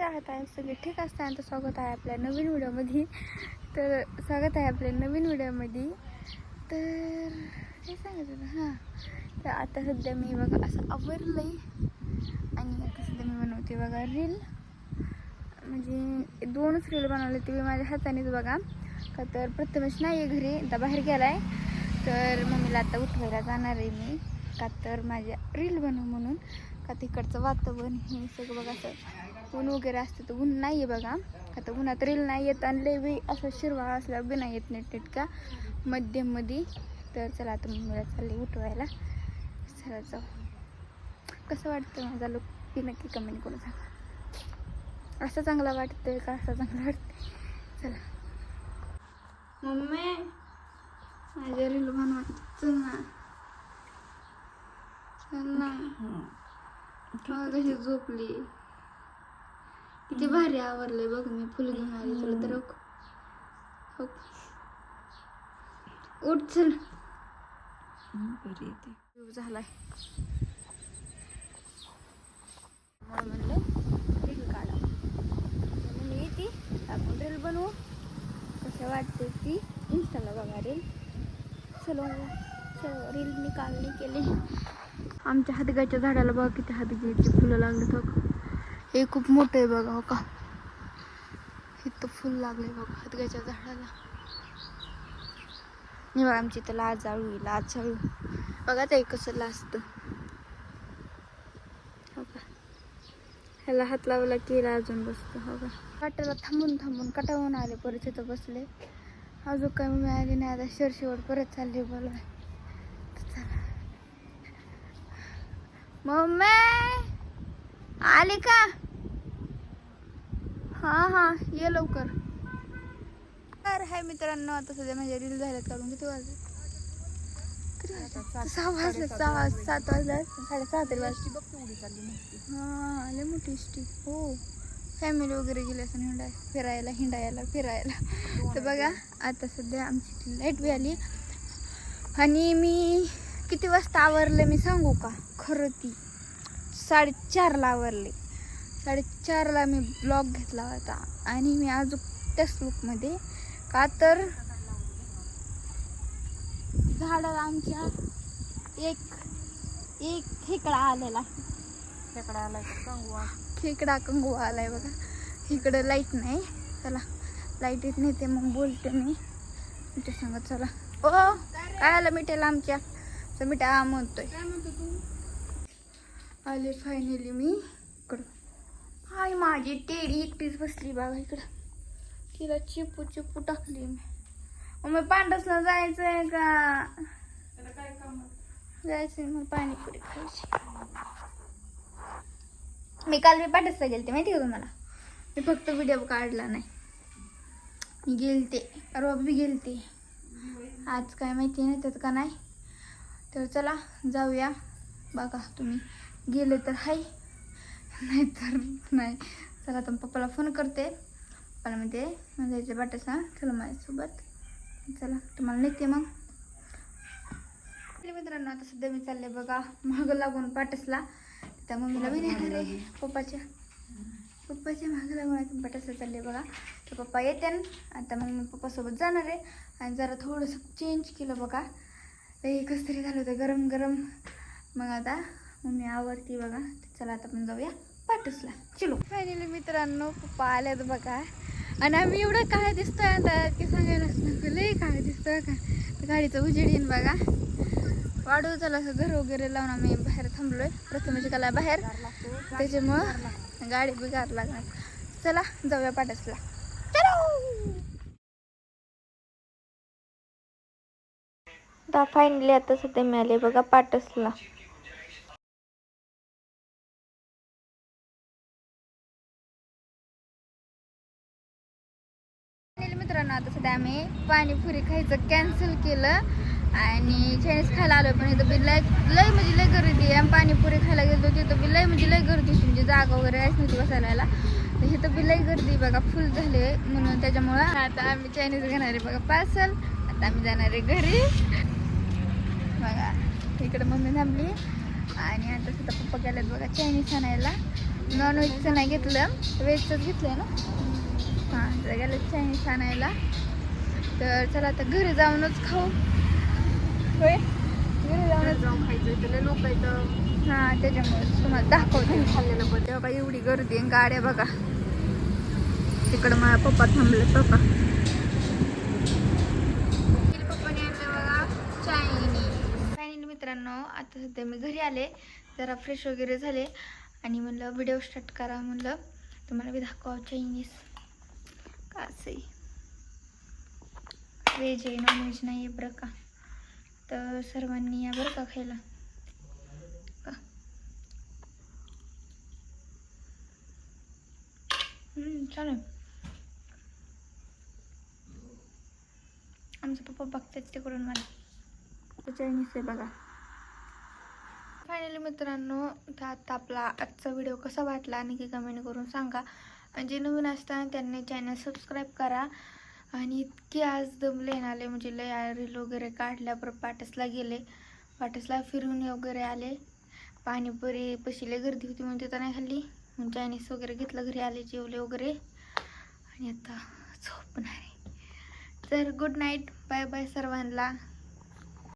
कसे आहात आहे सगळे ठीक असताना स्वागत आहे आपल्या नवीन व्हिडिओमध्ये. तर स्वागत आहे आपल्या नवीन व्हिडिओमध्ये. तर काय सांगायचं हां. तर आता सध्या मी बघा असं आवरलं आहे आणि आता सध्या मी बनवते बघा रील म्हणजे दोनच रील बनवले ते मी माझ्या हातानेच बघा. का तर प्रथमेश नाही आहे घरी आता बाहेर गेला आहे तर मम्मीला आता उठवायला जाणार आहे मी. का तर माझ्या रील बनव म्हणून. का तिकडचं वातावरण हे सगळं बघा असं ऊन वगैरे असतं तर ऊन नाही आहे बघा. का तर उन्हात रील नाही येत आणि लय बी असं शिरवाळा असल्यावर बी नाही येत नेट नेटका मध्यममध्ये तर चला आता मम्मीला चालले उठवायला. चला जाऊ. कसं वाटतं माझा लुक ती नक्की कमेंट करून सांगा. असं चांगला वाटतंय का असं चांगलं वाटतंय? चला. मम्मी माझ्या रील बनवायचं ना. चल ना. कशी झोपली. किती भारी आवरलंय बघ मी फुल घेऊन आली तुला तर. हो. उठ चल. बरी येते. झालाय. म्हणलं रील काढा. म्हणून येते आपण रील बनवू. कसं वाटते ती? इंस्टाला बघा रील चलो चलो रील मी काढली केली. आमच्या हातगाच्या झाडाला बघा किती हातगाची फुलं लागले बघा हे खूप मोठं आहे बघा हो का? इथं फुल लागले बघा हातगाच्या झाडाला. मी बघा आमची इथं लाज आळू आहे, लाज आळू बघा ते कसं लाजतं. हो का? ह्याला हात लावला की अजून बसतो हो का? काट्याला थांबून थांबून कटावून आले परत इथं बसले. अजून काय मिळाली नाही आता शरशेवर परत चालली बोलवाय. चला. मम्मी! आली का? हा हा ये लवकर. तर हाय मित्रांनो आता सध्या माझ्या रील झाल्यात काढून किती वाजले? सहा वाजले सहा सात वाजले. साडेसहा तरी वाजले. हा आले मोठी इष्टी हो. फॅमिली वगैरे गेली असं हिंडाय फिरायला हिंडायला फिरायला. तर बघा आता सध्या आमची लाइट बी आली. आणि मी किती वाजता आवरले मी सांगू का? खरं ती. साडेचारला आवरले. साडेचारला मी ब्लॉग घेतला होता. आणि मी अजून त्याच लुकमध्ये का तर झाडाला आमच्या एक एक खेकडा आलेला. त्याकडे आलाय का? सांगू आ. खेकडा कंगू आलाय बघा. इकडं लाइट नाही. चला लाइट येत नाही ते मग बोलते मी. तुमच्या सांगत चला. ओ काय आलं मिठाला आमच्या? तर मिठा म्हणतोय. आले फायनली मी. हाय माझी टेडी एकटीच बसली बघा इकडं. तिला चिपू चिपू टाकली मी. मग मी पांडसला जायचं आहे का जायचंय मग पाणीपुरी खायची. मी काल मी पांडसला गेलते माहिती का तुम्हाला? मी फक्त व्हिडिओ काढला नाही. मी गेलते. परवा बी गेलते. आज काय माहिती नाही त्यात का नाही. तर चला जाऊया. बघा तुम्ही. गेले तर हाय. नाही तर नाही. चला तर पप्पाला फोन करते. पप्पाला म्हणते मग जायचं बाटसा चला माझ्यासोबत. चला तुम्हाला नेते मग. तर मित्रांनो आता सध्या मी चालले बघा महाग लागून पाटसला त्या मम्मीला बी नेणार आहे. पप्पाच्या पप्पाच्या महाग लागून आता पाटसला चालले बघा. तर पप्पा येते आता मग मी पप्पासोबत जाणार आहे. आणि जरा थोडंसं चेंज केलं बघा. लई कसं तरी झालं होतं गरम गरम मग आता मम्मी आवडती बघा. चला आता आपण जाऊया. पाटसला चलो. फायनली मित्रांनो पप्पा आल्यात बघा. आणि आम्ही एवढं काय दिसतोय आता की सांगायलाच नको. लई काय दिसतोय का गाडीचं उजेड येईन बघा. वाढू चला असं घर वगैरे लावून आम्ही बाहेर थांबलोय. प्रथमेश गाला बाहेर. त्याच्यामुळं गाडी बिगार लागणार. चला जाऊया पाटसला आता फायनली आता सध्या मिळाले बघा पाटसला पाणीपुरी खायचं कॅन्सल केलं. आणि चायनीज खायला आलो पण इथं बी लय लय म्हणजे लय गर्दी आहे. आणि पाणीपुरी खायला गेलो तिथं बी लय म्हणजे लय गर्दी म्हणजे जागा वगैरे आहेच नव्हती बसायला. तिथं इथं बी लय गर्दी बघा फुल झाले. म्हणून त्याच्यामुळं आता आम्ही चायनीज घेणार आहे बघा पार्सल आता आम्ही जाणार आहे घरी. बघा इकडे मम्मी थांबली. आणि आता सुद्धा पप्पा गेल्यात बघा चायनीज आणायला. नॉन व्हेजचं नाही घेतलं. व्हेजचंच घेतलं ना? हां गेलं चायनीज आणायला. तर चला आता घरी जाऊनच खाऊ. होय? घरी जाऊनच जाऊन खायचं त्याला लोक हां त्याच्यामुळे तुम्हाला दाखवते. खाल्लेलं पण. तेव्हा काय एवढी गर्दी आहे गाड्या बघा. तिकडं पप्पा थांबले पप्पा. पप्पाने आणलं बघा. मित्रांनो आता सध्या मी घरी आले. जरा फ्रेश वगैरे झाले. आणि म्हणलं व्हिडिओ स्टार्ट करा म्हणलं. तुम्हाला मी दाखवा चायनीज. का असंही व्हेज आहे नॉन व्हेज नाही आहे बरं का? तर सर्वांनी या बरं का खायला. का? हम्म, पप्पा बघतात तिकडून मला. चायनीज आहे बघा. फायनली मित्रांनो तर आता आपला आजचा व्हिडिओ कसा वाटला आणि कमेंट करून सांगा. आणि जे नवीन असताना त्यांनी चॅनल सबस्क्राईब करा. आणि इतके आज दमले आले म्हणजे लय रील वगैरे काढल्यावर पाटसला गेले. पाटसला फिरून वगैरे आले. पाणीपुरी पशीले गर्दी होती म्हणून तिथं नाही खाल्ली. मग चायनीज वगैरे घेतलं घरी आले जेवले वगैरे. आणि आता झोपणार आहे. तर गुड नाईट बाय बाय सर्वांना.